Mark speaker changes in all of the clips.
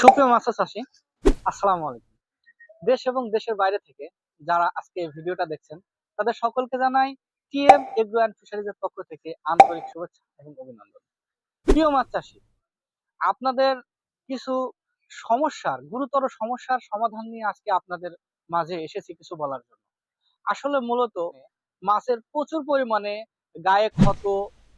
Speaker 1: সুপ্রিয় মাছ চাষি, আসসালামু আলাইকুম। দেশ এবং দেশের বাইরে থেকে যারা আজকে ভিডিওটা দেখছেন, তাদের সকলকে জানাই টিএম এগ্রো অ্যান্ড ফিশারিজের পক্ষ থেকে আন্তরিক শুভেচ্ছা এবং অভিনন্দন। প্রিয় মাছ চাষি, আপনাদের কিছু সমস্যার, গুরুতর সমস্যার সমাধান নিয়ে আজকে আপনাদের মাঝে এসেছি কিছু বলার জন্য। আসলে মূলত মাছের প্রচুর পরিমাণে গায়ে ক্ষত,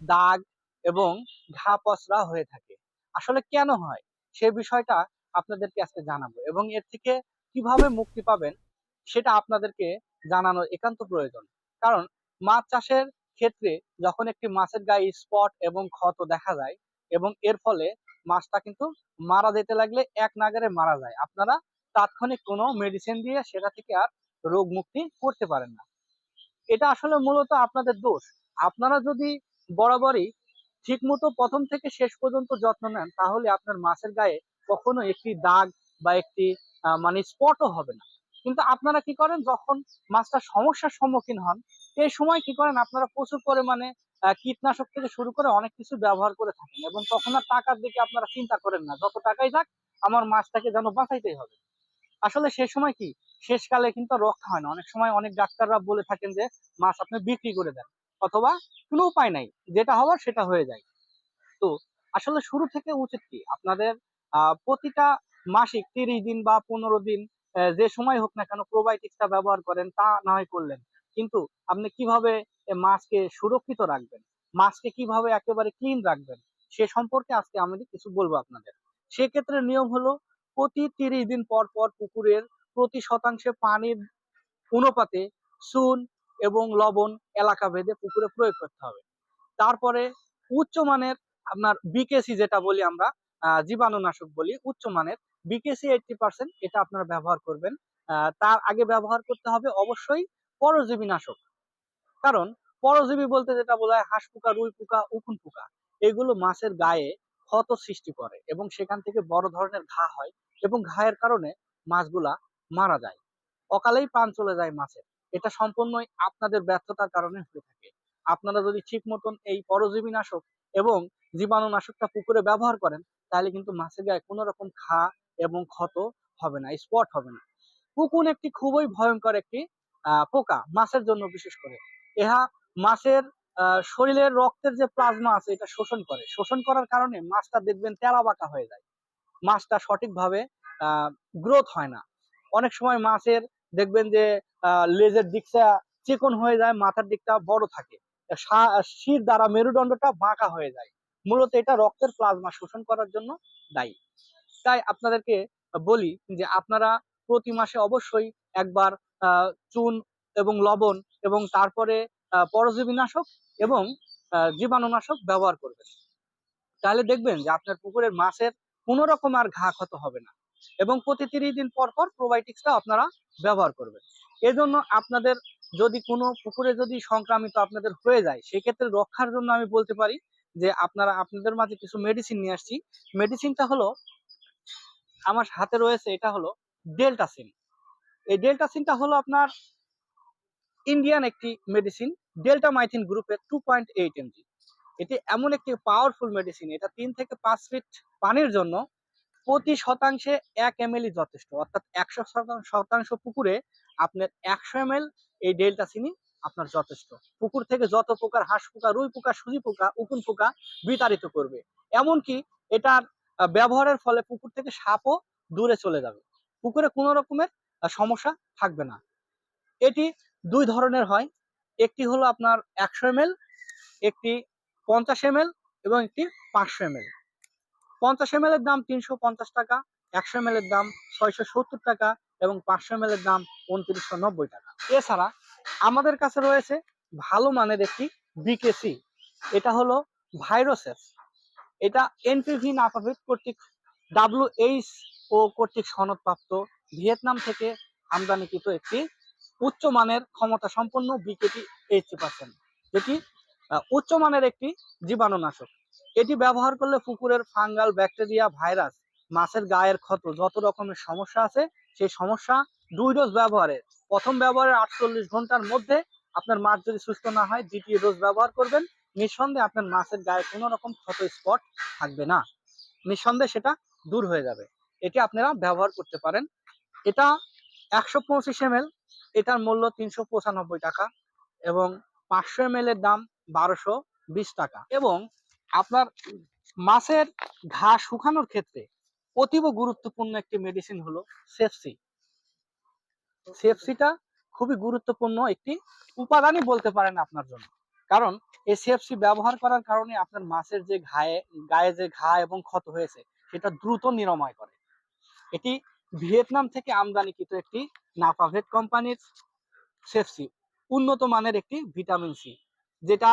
Speaker 1: দাগ এবং ঘা পচরা হয়ে থাকে। আসলে কেন হয়? সে বিষয়টা আপনাদেরকে আজকে জানাব এবং এর থেকে কীভাবে মুক্তি পাবেন সেটা আপনাদেরকে জানানোর একান্ত প্রয়োজন। কারণ মাছ চাষের ক্ষেত্রে যখন একটি মাছের গায়ে স্পট এবং ক্ষত দেখা যায় এবং এর ফলে মাছটা কিন্তু মারা যেতে লাগলে এক নাগারে মারা যায়, আপনারা তাৎক্ষণিক কোনো মেডিসিন দিয়ে সেটা থেকে আর রোগ মুক্তি করতে পারেন না। এটা আসলে মূলত আপনাদের দোষ। আপনারা যদি বরাবরই ঠিক মতো প্রথম থেকে শেষ পর্যন্ত যত্ন নেন, তাহলে আপনার মাছের গায়ে কখনো একটি দাগ বা একটি মানে স্পটও হবে না। কিন্তু আপনারা কি করেন, যখন মাছটা সমস্যার সম্মুখীন হন এই সময় কি করেন, আপনারা প্রচুর পরিমাণে কীটনাশক থেকে শুরু করে অনেক কিছু ব্যবহার করে থাকেন এবং তখন আর টাকার দিকে আপনারা চিন্তা করেন না, যত টাকাই যাক, আমার মাছটাকে যেন বাঁচাইতেই হবে। আসলে সে সময় কি, শেষকালে কিন্তু রক্ষা হয় না। অনেক সময় অনেক ডাক্তাররা বলে থাকেন যে, মাছ আপনি বিক্রি করে দেন। অথবা কোনো উপায় নাই, যেটা হওয়ার সেটা হয়ে যায়। তো আসলে শুরু থেকে উচিত কি? আপনাদের প্রতিটা মাসিক তিরিশ দিন বা পনেরো দিন যে সময় হোক না কেন প্রোবায়োটিক্সটা ব্যবহার করেন, তা না হয় করলেন। কিন্তু আপনি কীভাবে মাছকে সুরক্ষিত রাখবেন? মাছকে কীভাবে একেবারে ক্লিন রাখবেন? সে সম্পর্কে আজকে আমি কিছু বলব আপনাদের। সেক্ষেত্রে নিয়ম হলো প্রতি তিরিশ দিন পর পর পুকুরের প্রতি শতাংশে পানির অনুপাতে চুন এবং লবণ এলাকা ভেদে পুকুরে প্রয়োগ করতে হবে। তারপরে উচ্চমানের আপনার বিকেসি যেটা বলি আমরা জীবাণুনাশক বলি উচ্চমানের বিকেসি এইটটি পার্সেন্ট এটা আপনারা ব্যবহার করবেন। তার আগে ব্যবহার করতে হবে অবশ্যই পরজীবী নাশক। কারণ পরজীবী বলতে যেটা বোঝায় হাঁস পোকা, রুই পোকা, উকুন পোকা, এগুলো মাছের গায়ে ক্ষত সৃষ্টি করে এবং সেখান থেকে বড় ধরনের ঘা হয় এবং ঘায়ের কারণে মাছগুলা মারা যায়। অকালেই প্রাণ চলে যায় মাছের। এটা সম্পূর্ণই আপনাদের ব্যর্থতার কারণে হয়ে থাকে। আপনারা যদি ঠিক মতন এই পরজীবী নাশক এবং জীবাণুনাশকটা পুকুরে ব্যবহার করেন, তাহলে কিন্তু মাছের গায়ে কোনো রকম ঘা এবং ক্ষত হবে না, স্পট হবে না। পুকুন একটি খুবই ভয়ঙ্কর একটি পোকা, মাছের জন্য বিশেষ করে। ইহা মাছের শরীরের রক্তের যে প্লাজমা আছে, এটা শোষণ করে। শোষণ করার কারণে মাছটা দেখবেন তেরা বাঁকা হয়ে যায়। মাছটা সঠিকভাবে গ্রোথ হয় না। অনেক সময় মাছের দেখবেন যে লেজের দিকটা চিকন হয়ে যায়, মাথার দিকটা বড় থাকে। শির দ্বারা মেরুদণ্ডটা বাঁকা হয়ে যায়। মূলত এটা রক্তের প্লাজমা শোষণ করার জন্য দায়ী। তাই আপনাদেরকে বলি যে, আপনারা প্রতি মাসে অবশ্যই একবার চুন এবং লবণ এবং তারপরে পরজীবী নাশক এবং জীবাণুনাশক ব্যবহার করবেন। তাহলে দেখবেন যে, আপনার পুকুরের মাছের কোনো রকম আর ঘা ক্ষত হবে না। এবং প্রতি তিরিশ দিন পর পর প্রোবায়োটিক্সটা আপনারা ব্যবহার করবেন। এজন্য আপনাদের যদি কোনো পুকুরে যদি সংক্রামিত আপনাদের হয়ে যায়, সেক্ষেত্রে রক্ষার জন্য আমি বলতে পারি যে আপনারা, আপনাদের মাঝে কিছু মেডিসিন নিয়ে আসছি। মেডিসিনটা হলো, আমার হাতে রয়েছে, এটা হলো ডেল্টাসিন এই ডেল্টাসিনটা হলো আপনার ইন্ডিয়ান একটি মেডিসিন ডেল্টামাইথিন গ্রুপের টু পয়েন্ট এইট এমজি এটি এমন একটি পাওয়ারফুল মেডিসিন এটা তিন থেকে পাঁচ ফিট পানির জন্য প্রতি শতাংশে এক এম যথেষ্ট। অর্থাৎ একশো শতাংশ পুকুরে আপনার একশো এম এই ডেল্টাসিনই আপনার যথেষ্ট। পুকুর থেকে যত প্রকার হাঁস পোকা, রুই পোকা, সুজি পোকা, উকুন পোকা বিতাড়িত করবে। এমনকি এটার ব্যবহারের ফলে পুকুর থেকে সাপও দূরে চলে যাবে। পুকুরে কোনো রকমের সমস্যা থাকবে না। এটি দুই ধরনের হয়। একটি হলো আপনার একশো এম একটি পঞ্চাশ এম এবং একটি পাঁচশো এম পঞ্চাশ এম এর দাম তিনশো পঞ্চাশ টাকা একশো এম এর দাম ছয়শো সত্তর টাকা এবং পাঁচশো এম এর দাম উনত্রিশশো নব্বই টাকা। এছাড়া আমাদের কাছে রয়েছে ভালো মানের একটি বিকেসি এটা হলো ভাইরোসেস এটা এনপিভি নাফাভিট কর্তৃক ডাব্লিউএইচ ও কর্তৃক সনদপ্রাপ্ত ভিয়েতনাম থেকে আমদানিকৃত একটি উচ্চমানের ক্ষমতা সম্পন্ন বিকেটি এইটটি পার্সেন্ট যেটি আহ, উচ্চমানের একটি জীবাণুনাশক। এটি ব্যবহার করলে পুকুরের ফাঙ্গাল, ব্যাকটেরিয়া, ভাইরাস, মাছের গায়ের ক্ষত যত রকমের সমস্যা আছে, সেই সমস্যা দুই ডোজ ব্যবহারে। প্রথম ব্যবহারের আটচল্লিশ ঘণ্টার মধ্যে আপনার মাছ যদি সুস্থ না হয়, দ্বিতীয় ডোজ ব্যবহার করবেন। নিঃসন্দেহে আপনার মাছের গায়ে কোনো রকম ক্ষত স্পট থাকবে না। নিঃসন্দেহে সেটা দূর হয়ে যাবে। এটি আপনারা ব্যবহার করতে পারেন। এটা একশো পঁচিশ এম এটার মূল্য তিনশো পঁচানব্বই টাকা এবং পাঁচশো এম এর দাম বারোশো বিশ টাকা। এবং আপনার মাছের ঘা শুকানোর ক্ষেত্রে অতীব গুরুত্বপূর্ণ একটি মেডিসিন হলো সেফসি সেফসিটা খুবই গুরুত্বপূর্ণ একটি উপাদানই বলতে পারেন আপনার জন্য। কারণ এই সিএফসি ব্যবহার করার কারণে আপনার মাছের যে ঘায়ে, গায়ে যে ঘা এবং ক্ষত হয়েছে, সেটা দ্রুত নিরাময় করে। এটি ভিয়েতনাম থেকে আমদানিকৃত একটি নাফাভেট কোম্পানির সেফসি উন্নত মানের একটি ভিটামিন সি, যেটা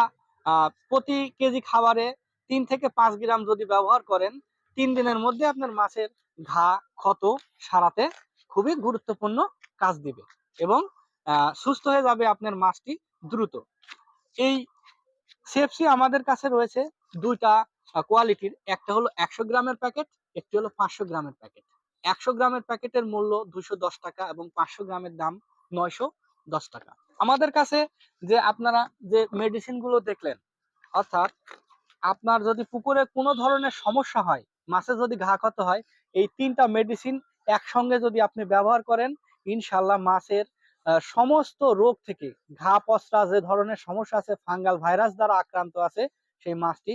Speaker 1: প্রতি কেজি খাবারে তিন থেকে পাঁচ গ্রাম যদি ব্যবহার করেন, তিন দিনের মধ্যে আপনার মাছের ঘা, ক্ষত সারাতে খুবই গুরুত্বপূর্ণ কাজ দিবে এবং সুস্থ হয়ে যাবে আপনার মাছটি দ্রুত। এই সেফসি আমাদের কাছে রয়েছে দুইটা কোয়ালিটির একটা হলো একশো গ্রামের প্যাকেট, একটি হলো পাঁচশো গ্রামের প্যাকেট। একশো গ্রামের প্যাকেটের মূল্য দুশো দশ টাকা এবং পাঁচশো গ্রামের দাম নয়শো দশ টাকা। আমাদের কাছে যে আপনারা যে মেডিসিনগুলো দেখলেন, অর্থাৎ আপনার যদি পুকুরে কোনো ধরনের সমস্যা হয়, মাছে যদি ঘা ক্ষত হয়, এই তিনটা মেডিসিন একসঙ্গে যদি আপনি ব্যবহার করেন ইনশাল্লাহ মাছের সমস্ত রোগ থেকে ঘা পচরা যে ধরনের সমস্যা আছে, ফাঙ্গাল ভাইরাস দ্বারা আক্রান্ত আছে, সেই মাছটি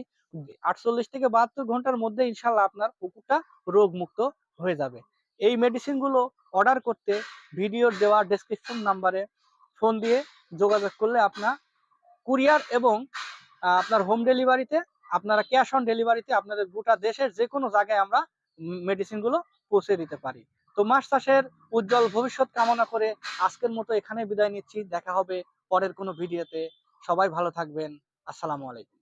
Speaker 1: আটচল্লিশ থেকে বাহাত্তর ঘণ্টার মধ্যে ইনশাল্লাহ আপনার পুকুরটা রোগ মুক্ত হয়ে যাবে। এই মেডিসিনগুলো অর্ডার করতে ভিডিওর দেওয়া ডেসক্রিপশন নাম্বারে ফোন দিয়ে যোগাযোগ করলে আপনার কুরিয়ার এবং আপনার হোম ডেলিভারিতে আপনারা ক্যাশ অন ডেলিভারিতে আপনাদের গোটা দেশের যে কোনো জায়গায় আমরা মেডিসিনগুলো পৌঁছে দিতে পারি। তো মাস চাষের উজ্জ্বল ভবিষ্যৎ কামনা করে আজকের মতো এখানে বিদায় নিচ্ছি। দেখা হবে পরের কোনো ভিডিওতে সবাই ভালো থাকবেন। আসসালামু আলাইকুম।